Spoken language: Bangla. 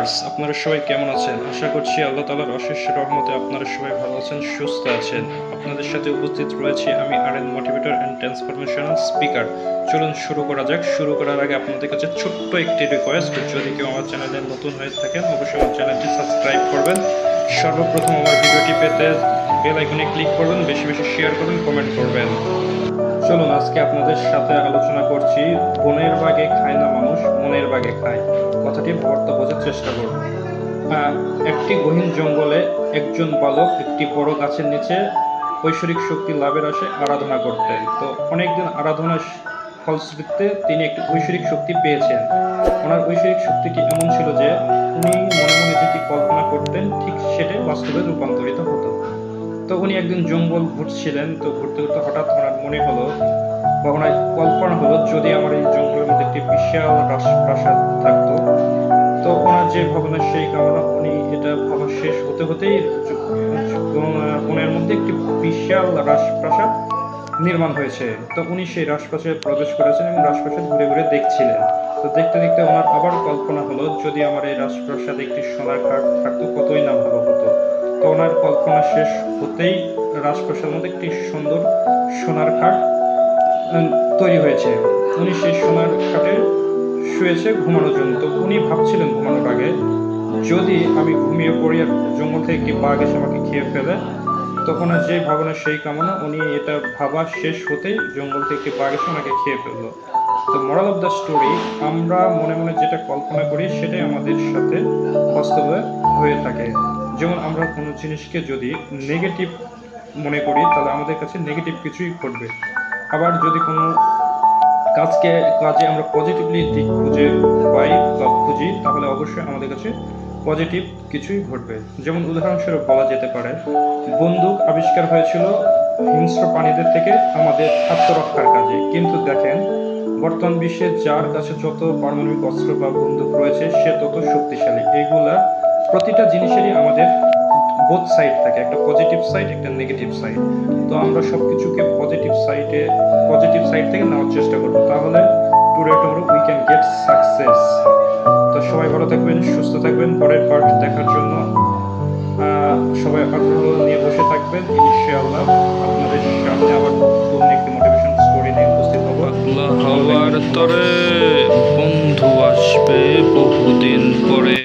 ভিউয়ার্স, আপনারা সবাই কেমন আছেন? আশা করছি আল্লাহ তালার অশেষ রহমতে আপনারা সবাই ভালো আছেন, সুস্থ আছেন। আপনাদের সাথে উপস্থিত রয়েছে আমি আর an motivator and transformational speaker চলুন শুরু করা যাক। শুরু করার আগে আপনাদের কাছে ছোট্ট একটি রিকোয়েস্ট যদি কেউ আমার চ্যানেলে নতুন হয়ে থাকেন, অবশ্যই আমার চ্যানেলটি সাবস্ক্রাইব করবেন। সর্বপ্রথম আমার ভিডিওটি পেতে বেল আইকনে ক্লিক করবেন, বেশি বেশি শেয়ার করবেন কমেন্ট করবেন। চলুন, আজকে আপনাদের সাথে আলোচনা করছি, বনের বাগে খায় না মানুষ মনের বাগে খায়। কথাটি অর্থ বোঝার চেষ্টা করব একটি গহীন জঙ্গলে একজন বালক একটি বড় গাছের নিচে ঐশ্বরিক শক্তি লাভের আসে আরাধনা করতেন। তো অনেকদিন আরাধনার ফলশ্রুতিতে তিনি একটি ঐশ্বরিক শক্তি পেয়েছেন। ওনার ঐশ্বরিক শক্তিটি এমন ছিল যে, উনি মনে মনে যেটি কল্পনা করতেন, ঠিক সেটাই বাস্তবে রূপান্তরিত হতো। তো উনি একদিন জঙ্গল ঘুরছিলেন, তো ঘুরতে ঘুরতে হঠাৎ ওনার মনে হলো বা ওনার কল্পনা হলো যদি আমার এই জঙ্গলের মধ্যে একটি বিশাল রাজপ্রাসাদ থাকতো, তো ওনার যে ভাবনা সেই কামনা উনি এটা ভাবা শেষ হতে হতেই বনের মধ্যে একটি বিশাল রাজপ্রাসাদ নির্মাণ হয়েছে। তো উনি সেই রাজপ্রাসাদে প্রবেশ করেছেন এবং রাজপ্রাসাদ ঘুরে ঘুরে দেখছিলেন। তো দেখতে দেখতে ওনার আবার কল্পনা হলো, যদি আমার এই রাজপ্রাসাদে একটি সোনার কাঠ থাকতো, কতই ওনার কল্পনা শেষ হতেই রাজপ্রাসাদের মধ্যে একটি সুন্দর সোনার খাট তৈরি হয়েছে। উনি সেই সোনার খাটে শুয়েছে ঘুমানোর জন্য। তো উনি ভাবছিলেন ঘুমানোর আগে, যদি আমি ঘুমিয়ে পড়ি আর জঙ্গল থেকে একটি বাঘ এসে আমাকে খেয়ে ফেলে, তখন আর যে ভাবনা, সেই কামনা, উনি এটা ভাবা শেষ হতেই জঙ্গল থেকে একটি বাঘ এসে ওনাকে খেয়ে ফেলল। তো মরাল অফ দ্য স্টোরি আমরা মনে মনে যেটা কল্পনা করি, সেটাই আমাদের সাথে বাস্তবে হয়ে থাকে। যেমন আমরা কোনো জিনিসকে যদি নেগেটিভ মনে করি, তাহলে আমাদের কাছে নেগেটিভ কিছুই ঘটবে। আবার যদি কোনো কাজকে, কাজে আমরা পজিটিভলি দিক খুঁজে পাই বা খুঁজি, তাহলে অবশ্যই আমাদের কাছে পজিটিভ কিছুই ঘটবে। যেমন উদাহরণস্বরূপ বলা যেতে পারে, বন্দুক আবিষ্কার হয়েছিল হিংস্র প্রাণীদের থেকে আমাদের আত্মরক্ষার কাজে। কিন্তু দেখেন, বর্তমান বিশ্বে যার কাছে যত পারমাণবিক অস্ত্র বা বন্দুক রয়েছে, সে তত শক্তিশালী। এইগুলা প্রতিটা জিনিসেরই আমাদের বোথ সাইড থাকে, একটা পজিটিভ সাইড একটা নেগেটিভ সাইড তো আমরা সব কিছুকে পজিটিভ সাইডে পজিটিভ সাইড থেকে নেওয়ার চেষ্টা করব। তাহলে today tomorrow we can get success তো সবাই ভালো থাকবেন, সুস্থ থাকবেন। পরের পার্ট দেখার জন্য সবাই আগ্রহ নিয়ে বসে থাকবেন। ইনশাআল্লাহ আপনাদের সামনে আবার নতুন একটি মোটিভেশন স্টোরি নিয়ে উপস্থিত হব। আল্লাহ হওয়ার তরে বন্ধু আসবে বহুদিন পরে।